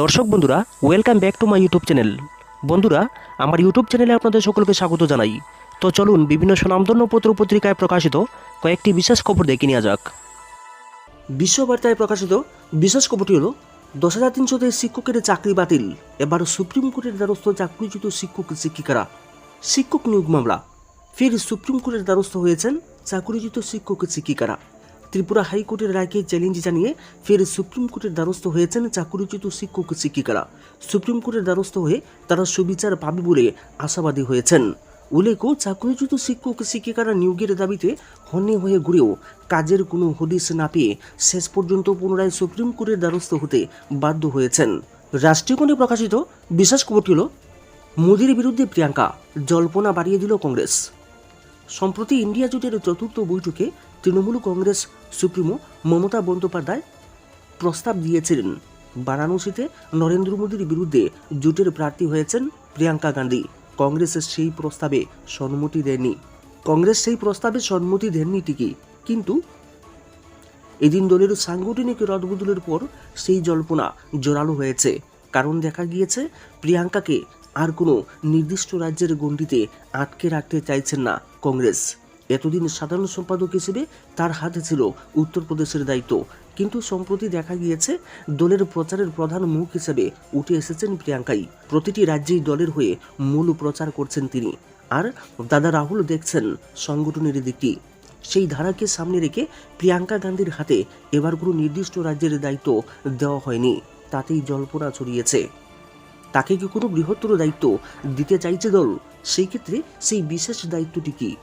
দর্শক বন্ধুরা welcome back to my YouTube channel বন্ধুরা, আমার ইউটিউব চ্যানেলে আপনাদের সকলকে স্বাগত জানাই। তো চলুন বিভিন্ন সুনামধন্য পত্র পত্রিকায় প্রকাশিত কয়েকটি বিশেষ খবর দেখে নেওয়া যাক। বিশ্ববার্তায় প্রকাশিত বিশেষ খবরটি হলো, দশ হাজার তিনশোতে শিক্ষকের চাকরি বাতিল। এবার সুপ্রিম কোর্টের দ্বারস্থ চাকরিচ্যুত শিক্ষক শিক্ষিকারা। শিক্ষক নিয়োগ মামলা। ফের সুপ্রিম কোর্টের দ্বারস্থ হয়েছেন চাকরিচ্যুত শিক্ষক শিক্ষিকারা। ত্রিপুরা হাইকোর্টের রায়কে চ্যালেঞ্জ জানিয়ে ফের সুপ্রিম কোর্টের দ্বারস্থ হয়েছেন চাকরিচ্যুত শিক্ষক, শিক্ষিকারা। সুপ্রিম কোর্টের দ্বারস্থ হয়ে তারা সুবিচার পাবে বলে আশাবাদী হয়েছেন। উল্লেখ্য, চাকরিচ্যুত শিক্ষক, শিক্ষিকারা নিয়োগের দাবিতে হন্যে হয়ে ঘুরেও কাজের কোনো হদিশ না পেয়ে শেষ পর্যন্ত পুনরায় সুপ্রিম কোর্টের দ্বারস্থ হতে বাধ্য হয়েছেন। রাষ্ট্রীয়কণে প্রকাশিত বিশেষ খবরটি হল, মোদির বিরুদ্ধে প্রিয়াঙ্কা, জল্পনা বাড়িয়ে দিল কংগ্রেস। সম্প্রতি ইন্ডিয়া জোটের চতুর্থ বৈঠকে তৃণমূল কংগ্রেস সুপ্রিমো মমতা বন্দ্যোপাধ্যায় প্রস্তাব দিয়েছিলেন। বারাণসীতে নরেন্দ্র মোদীর বিরুদ্ধে জোটের প্রার্থী হয়েছেন প্রিয়াঙ্কা গান্ধী। কংগ্রেসের সেই প্রস্তাবে সম্মতি দেননি। কংগ্রেস সেই প্রস্তাবে সম্মতি দেননি ঠিকই, কিন্তু এদিন দলের সাংগঠনিক রদবদলের পর সেই জল্পনা জোরালো হয়েছে। কারণ দেখা গিয়েছে, প্রিয়াঙ্কাকে আর কোনো নির্দিষ্ট রাজ্যের গণ্ডিতে আটকে রাখতে চাইছেন না কংগ্রেস। এতদিন সাধারণ সম্পাদক হিসেবে তার হাতে ছিল উত্তরপ্রদেশের দায়িত্ব। কিন্তু সম্প্রতি দেখা গিয়েছে, দলের প্রচারের প্রধান মুখ হিসেবে উঠে এসেছেন প্রিয়াঙ্কাই। প্রতিটি রাজ্যেই দলের হয়ে মূল প্রচার করছেন তিনি। আর দাদা রাহুল দেখছেন সংগঠনের দিকটি। সেই ধারাকে সামনে রেখে প্রিয়াঙ্কা গান্ধীর হাতে এবার কোনো নির্দিষ্ট রাজ্যের দায়িত্ব দেওয়া হয়নি। তাতেই জল্পনা ছড়িয়েছে। তাকে কি কোনো বৃহত্তর দায়িত্ব দিতে চাইছে দল? সেই ক্ষেত্রে সেই বিশেষ দায়িত্বটি কি?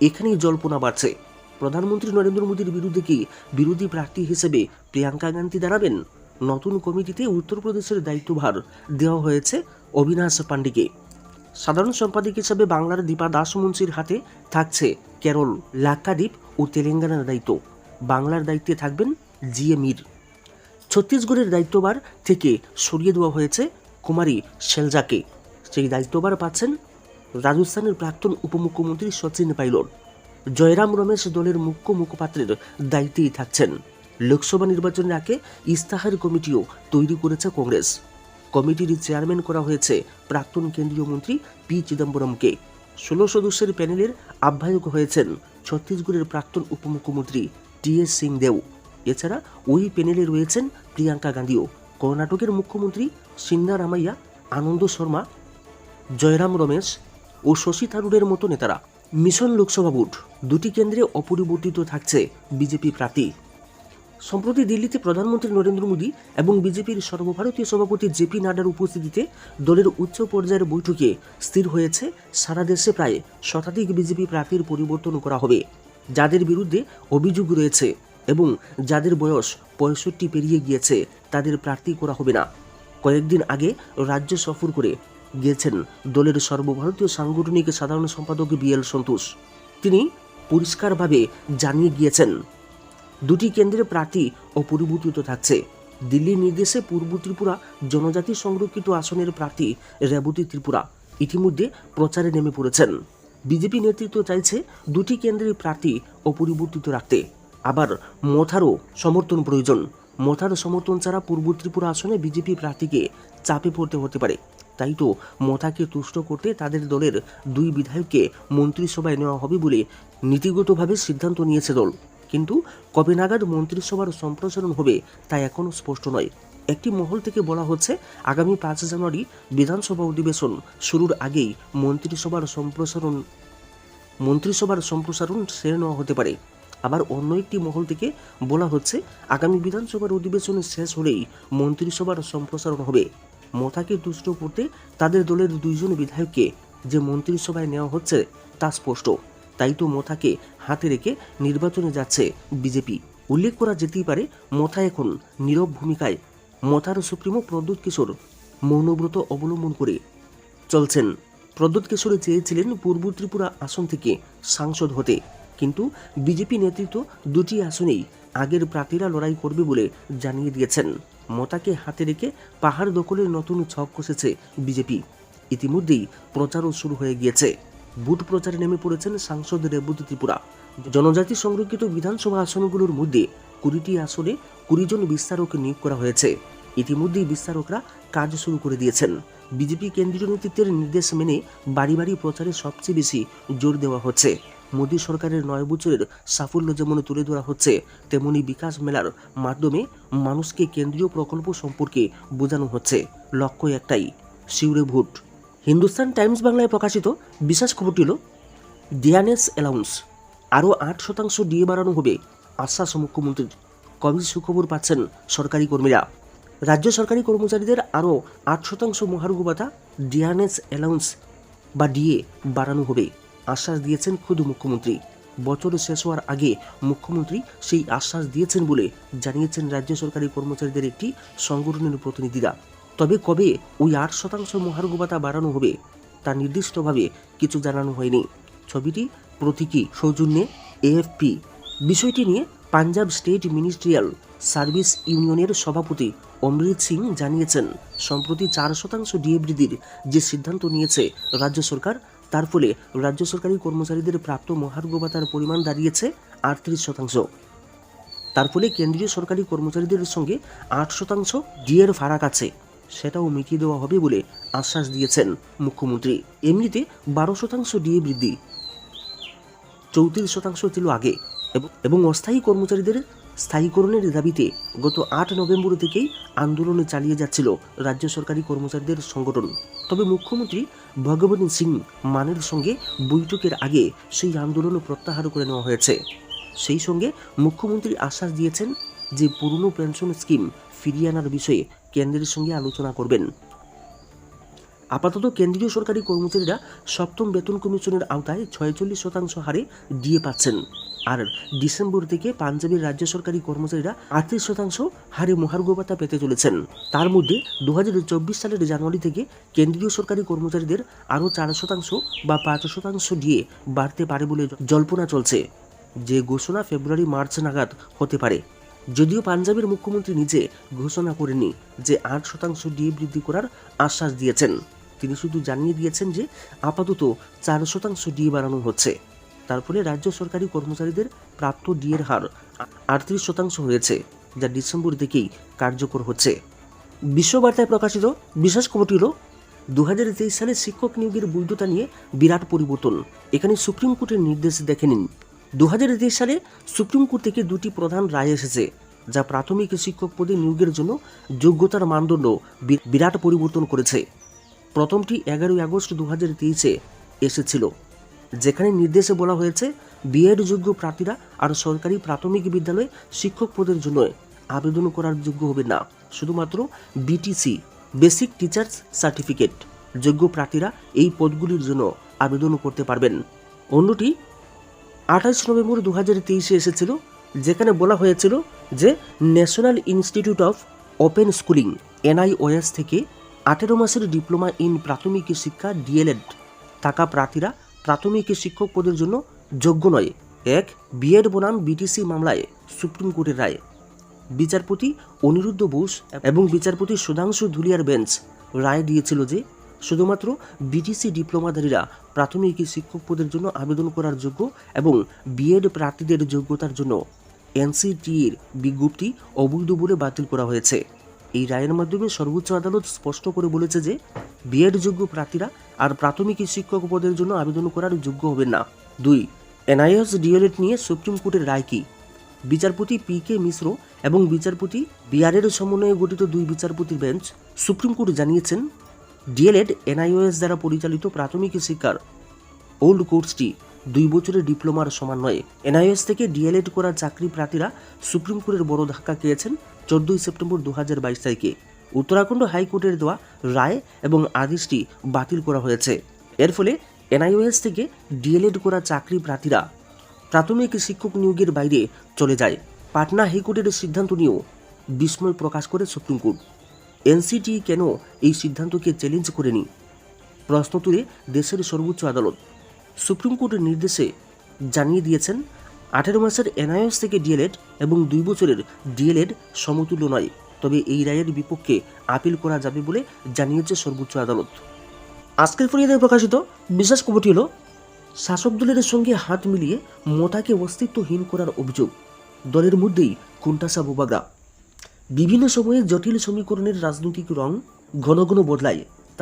এখানেই জল্পনা বাড়ছে। প্রধানমন্ত্রী নরেন্দ্র মোদীর বিরুদ্ধে কি বিরোধী প্রার্থী হিসেবে প্রিয়াঙ্কা গান্ধী দাঁড়াবেন? নতুন কমিটিতে উত্তরপ্রদেশের দায়িত্বভার দেওয়া হয়েছে অবিনাশ পান্ডেকে সাধারণ সম্পাদক হিসেবে বাংলার দীপা দাস মুন্সির হাতে থাকছে কেরল, লাক্ষাদ্বীপ ও তেলেঙ্গানার দায়িত্ব। বাংলার দায়িত্বে থাকবেন জি এ মীর। ছত্তিশগড়ের দায়িত্বভার থেকে সরিয়ে দেওয়া হয়েছে কুমারী শেলজাকে সেই দায়িত্বভার পাচ্ছেন রাজস্থানের প্রাক্তন উপমুখ্যমন্ত্রী সচিন পাইলট। জয়রাম রমেশ দলের মুখ্য মুখপাত্রের দায়িত্বেই থাকছেন। লোকসভা নির্বাচনের আগে ইস্তাহার কমিটিও তৈরি করেছে কংগ্রেস। কমিটির চেয়ারম্যান করা হয়েছে প্রাক্তন কেন্দ্রীয় মন্ত্রী পি চিদম্বরমকে। ষোলো সদস্যের প্যানেলের আহ্বায়ক হয়েছেন ছত্তিশগড়ের প্রাক্তন উপমুখ্যমন্ত্রী টি এস সিং দেও এছাড়া ওই প্যানেলে রয়েছেন প্রিয়াঙ্কা গান্ধীও। কর্ণাটকের মুখ্যমন্ত্রী সিন্দারামাইয়া আনন্দ শর্মা, জয়রাম রমেশ ও শশী থারুরের মতো নেতারা। মিশন লোকসভা ভোট, দুটি কেন্দ্রে অপরিবর্তিত থাকছে বিজেপি প্রার্থী। সম্প্রতি দিল্লিতে প্রধানমন্ত্রী নরেন্দ্র মোদী এবং বিজেপির সর্বভারতীয় সভাপতি জেপি নাড্ডার উপস্থিতিতে দলের উচ্চ পর্যায়ের বৈঠকে স্থির হয়েছে সারা দেশে প্রায় শতাধিক বিজেপি প্রার্থীর পরিবর্তন করা হবে, যাদের বিরুদ্ধে অভিযোগ রয়েছে এবং যাদের বয়স পঁয়ষট্টি পেরিয়ে গিয়েছে তাদের প্রার্থী করা হবে না। কয়েকদিন আগে রাজ্য সফর করে গিয়েছেন দলের সর্বভারতীয় সাংগঠনিক সাধারণ সম্পাদক বিএল সন্তোষ। তিনি পরিষ্কারভাবে জানিয়ে গিয়েছেন, দুটি কেন্দ্রের প্রার্থী অপরিবর্তিত থাকছে। দিল্লির নির্দেশে পূর্ব ত্রিপুরা জনজাতি সংরক্ষিত আসনের প্রার্থী রেবতী ত্রিপুরা ইতিমধ্যে প্রচারে নেমে পড়েছেন। বিজেপি নেতৃত্ব চাইছে দুটি কেন্দ্রের প্রার্থী অপরিবর্তিত রাখতে। আবার মথারও সমর্থন প্রয়োজন। মথার সমর্থন ছাড়া পূর্ব ত্রিপুরা আসনে বিজেপি প্রার্থীকে চাপে পড়তে হতে পারে। তাই তো মতাকে তুষ্ট করতে তাদের দলের দুই বিধায়ককে মন্ত্রিসভায় নেওয়া হবে বলে নীতিগতভাবে সিদ্ধান্ত নিয়েছে দল। কিন্তু কবে নাগাদ মন্ত্রিসভার সম্প্রসারণ হবে তা এখনও স্পষ্ট নয়। একটি মহল থেকে বলা হচ্ছে, আগামী পাঁচ জানুয়ারি বিধানসভা অধিবেশন শুরুর আগেই মন্ত্রিসভার সম্প্রসারণ মন্ত্রিসভার সম্প্রসারণ সেরে নেওয়া হতে পারে। আবার অন্য একটি মহল থেকে বলা হচ্ছে, আগামী বিধানসভার অধিবেশন শেষ হলেই মন্ত্রিসভার সম্প্রসারণ হবে। মথাকে তুষ্ট করতে তাদের দলের দুইজন বিধায়ককে যে মন্ত্রিসভায় নেওয়া হচ্ছে তা স্পষ্ট। তাই তো মথাকে হাতে রেখে নির্বাচনে যাচ্ছে বিজেপি। উল্লেখ করা যেতেই পারে মথা এখন নীরব ভূমিকায়। মথার সুপ্রিমো প্রদ্যুৎ কিশোর মৌনব্রত অবলম্বন করে। চলছেন। প্রদ্যুৎ কিশোর চেয়েছিলেন পূর্ব ত্রিপুরা আসন থেকে সাংসদ হতে। কিন্তু বিজেপি নেতৃত্ব দুটি আসনেই আগের প্রার্থীরা লড়াই করবে বলে জানিয়ে দিয়েছেন। মতাকে হাতে রেখে পাহাড় দখলের নতুন ছক কষেছে বিজেপি। ইতিমধ্যেই প্রচারও শুরু হয়ে গিয়েছে। বুথ প্রচারে নেমে পড়েছেন সাংসদ রেবতী ত্রিপুরা। জনজাতি সংরক্ষিত বিধানসভা আসনগুলোর মধ্যে কুড়িটি আসনে কুড়ি জন বিস্তারক নিয়োগ করা হয়েছে। ইতিমধ্যেই বিস্তারকরা কাজ শুরু করে দিয়েছেন। বিজেপি কেন্দ্রীয় নেতৃত্বের নির্দেশ মেনে বাড়ি বাড়ি প্রচারে সবচেয়ে বেশি জোর দেওয়া হচ্ছে। মোদী সরকারের নয় বছরের সাফল্য যেমন তুলে ধরা হচ্ছে, তেমনি বিকাশ মেলার মাধ্যমে মানুষকে কেন্দ্রীয় প্রকল্প সম্পর্কে বোঝানো হচ্ছে। লক্ষ্য একটাই, শিউরে ভোট। হিন্দুস্তান টাইমস বাংলায় প্রকাশিত বিশেষ খবরটি হল, ডিয়ানেস অ্যালাউন্স, আরও আট শতাংশ ডিএ বাড়ানো হবে, আশ্বাস মুখ্যমন্ত্রীর। কবে সুখবর পাচ্ছেন সরকারি কর্মীরা? রাজ্য সরকারি কর্মচারীদের আরও আট শতাংশ মহার্ঘ ভাতা ডিয়ানেস অ্যালাউন্স বা ডিএ বাড়ানো হবে। আশ্বাস দিয়েছেন খুদ মুখ্যমন্ত্রী। বছর শেষ হওয়ার আগে মুখ্যমন্ত্রী সেই আশ্বাস দিয়েছেন বলে জানিয়েছেন রাজ্য সরকারি কর্মচারীদের একটি সংগঠনের প্রতিনিধিরা। তবে কবে ওই আট শতাংশ মহার্ঘ ভাতা বাড়ানো হবে তা নির্দিষ্টভাবে কিছু জানানো হয়নি। ছবিটি প্রতীকী সৌজন্যে এএফপি। বিষয়টি নিয়ে পাঞ্জাব স্টেট মিনিস্ট্রিয়াল সার্ভিস ইউনিয়নের সভাপতি অমৃত সিং জানিয়েছেন, সম্প্রতি চার শতাংশ ডিএ বৃদ্ধির যে সিদ্ধান্ত নিয়েছে রাজ্য সরকার তার ফলে রাজ্য সরকারি কর্মচারীদের প্রাপ্ত মহার্ঘ ভাতার পরিমাণ দাঁড়িয়েছে আটত্রিশ শতাংশ। তার ফলে কেন্দ্রীয় সরকারি কর্মচারীদের সঙ্গে আট শতাংশ ডিএর ফারাক আছে। সেটাও মিটিয়ে দেওয়া হবে বলে আশ্বাস দিয়েছেন মুখ্যমন্ত্রী। এমনিতে বারো শতাংশ ডিএ বৃদ্ধি, চৌত্রিশ শতাংশ ছিল আগে, এবং- এবং অস্থায়ী কর্মচারীদের স্থায়ীকরণের দাবিতে গত আট নভেম্বর থেকেই আন্দোলনে চালিয়ে যাচ্ছিল রাজ্য সরকারি কর্মচারীদের সংগঠন। তবে মুখ্যমন্ত্রী ভগবত সিং মানের সঙ্গে বৈঠকের আগে সেই আন্দোলন প্রত্যাহার করে নেওয়া হয়েছে। সেই সঙ্গে মুখ্যমন্ত্রী আশ্বাস দিয়েছেন যে পুরনো পেনশন স্কিম ফিরিয়ে আনার বিষয়ে কেন্দ্রের সঙ্গে আলোচনা করবেন। আপাতত কেন্দ্রীয় সরকারি কর্মচারীরা সপ্তম বেতন কমিশনের আওতায় ছয়চল্লিশ শতাংশ হারে দিয়ে পাচ্ছেন। আর ডিসেম্বর থেকে পাঞ্জাবের রাজ্য সরকারি কর্মচারীরা আটত্রিশ শতাংশ হারে মহার্ঘ ভাতা পেতে চলেছেন। তার মধ্যে দুহাজার চব্বিশ সালের জানুয়ারি থেকে কেন্দ্রীয় সরকারি কর্মচারীদের আরও চার শতাংশ বা পাঁচ শতাংশ ডিএ বাড়তে পারে বলে জল্পনা চলছে। যে ঘোষণা ফেব্রুয়ারি মার্চ নাগাদ হতে পারে। যদিও পাঞ্জাবের মুখ্যমন্ত্রী নিজে ঘোষণা করেনি যে আট শতাংশ ডিএ বৃদ্ধি করার আশ্বাস দিয়েছেন। তিনি শুধু জানিয়ে দিয়েছেন যে আপাতত চার শতাংশ ডিএ বাড়ানো হচ্ছে। তার ফলে রাজ্য সরকারি কর্মচারীদের প্রাপ্ত ডিএর হার আটত্রিশ শতাংশ হয়েছে, যা ডিসেম্বর থেকেই কার্যকর হচ্ছে। বিশ্ববার্তায় প্রকাশিত বিশেষ খবরটি হল দু সালে শিক্ষক নিয়োগের বৈধতা নিয়ে বিরাট পরিবর্তন। এখানে সুপ্রিম কোর্টের নির্দেশ দেখে নিন। দু হাজার তেইশ সালে সুপ্রিম কোর্ট থেকে দুটি প্রধান রায় এসেছে, যা প্রাথমিক শিক্ষক পদে নিয়োগের জন্য যোগ্যতার মানদণ্ড বিরাট পরিবর্তন করেছে। প্রথমটি এগারোই আগস্ট দু হাজার তেইশে এসেছিল। যেখানে নির্দেশে বলা হয়েছে, বিএড যোগ্য প্রার্থীরা আর সরকারি প্রাথমিক বিদ্যালয়ে শিক্ষক পদের জন্য আবেদন করার যোগ্য হবে না। শুধুমাত্র বিটিসি বেসিক টিচার্স সার্টিফিকেট যোগ্য প্রার্থীরা এই পদগুলির জন্য আবেদন করতে পারবেন। অন্যটি আঠাশ নভেম্বর দু হাজার তেইশে এসেছিল, যেখানে বলা হয়েছিল যে national institute of open schooling NIOS থেকে আঠেরো মাসের ডিপ্লোমা ইন প্রাথমিক শিক্ষা ডিএলএড থাকা প্রার্থীরা প্রাথমিক শিক্ষক পদের জন্য যোগ্য নয়। এক বিএড বনাম বিটিসি মামলায় সুপ্রিম কোর্টের রায়। বিচারপতি অনিরুদ্ধ বোস এবং বিচারপতি সুধাংশু ধুলিয়ার বেঞ্চ রায় দিয়েছিল যে, শুধুমাত্র বিটিসি ডিপ্লোমাধারীরা প্রাথমিক শিক্ষক পদের জন্য আবেদন করার যোগ্য এবং বিএড প্রার্থীদের যোগ্যতার জন্য এনসিটির বিজ্ঞপ্তি অবৈধ বলে বাতিল করা হয়েছে। এই রায়ের মাধ্যমে সর্বোচ্চ আদালত স্পষ্ট করে বলেছে যে, বিএড যোগ্য প্রার্থীরা আর প্রাথমিক শিক্ষক পদের জন্য আবেদন করার যোগ্য হবেন না। দুই, এনআইএস ডিএলএড নিয়ে সুপ্রিম কোর্টের রায় কি? বিচারপতি পি কে মিশ্র এবং বিচারপতি বিআরের সমন্বয়ে গঠিত দুই বিচারপতির বেঞ্চ সুপ্রিম কোর্ট জানিয়েছেন ডিএলএড এনআইওএস দ্বারা পরিচালিত প্রাথমিক শিক্ষার ওল্ড কোর্সটি দুই বছরের ডিপ্লোমার সমান নয়। এনআইএস থেকে ডিএলএড করা চাকরি প্রার্থীরা সুপ্রিম কোর্টের বড় ধাক্কা খেয়েছেন চোদ্দই সেপ্টেম্বর দু হাজার বাইশ তারিখে। উত্তরাখণ্ড হাইকোর্টের দেওয়া রায় এবং আদেশটি বাতিল করা হয়েছে। এর ফলে এনআইওএস থেকে ডিএলএড করা চাকরি প্রার্থীরা প্রাথমিক শিক্ষক নিয়োগের বাইরে চলে যায়। পাটনা হাইকোর্টের সিদ্ধান্ত নিয়েও বিস্ময় প্রকাশ করে সুপ্রিম কোর্ট। এনসিটি কেন এই সিদ্ধান্তকে চ্যালেঞ্জ করেনি? প্রশ্ন তুলে দেশের সর্বোচ্চ আদালত। সুপ্রিম কোর্টের নির্দেশে জানিয়ে দিয়েছেন, আঠেরো মাসের এনআইএস থেকে ডিএলএড এবং দুই বছরের ডিএলএড সমতুল্য নয়। তবে এই রায়ের বিপক্ষে আপিল করা যাবে বলে জানিয়েছে সর্বোচ্চ আদালত। আজকের ফরিয়াদে প্রকাশিত বিশেষ খবরটি হল, শাসক দলের সঙ্গে হাত মিলিয়ে মোটাকে অস্তিত্বহীন করার অভিযোগ। দলের মধ্যেই কুণ্ঠাসা বোবাগা বিভিন্ন সময়ে জটিল সমীকরণের রাজনৈতিক রং ঘন ঘন বদলায়।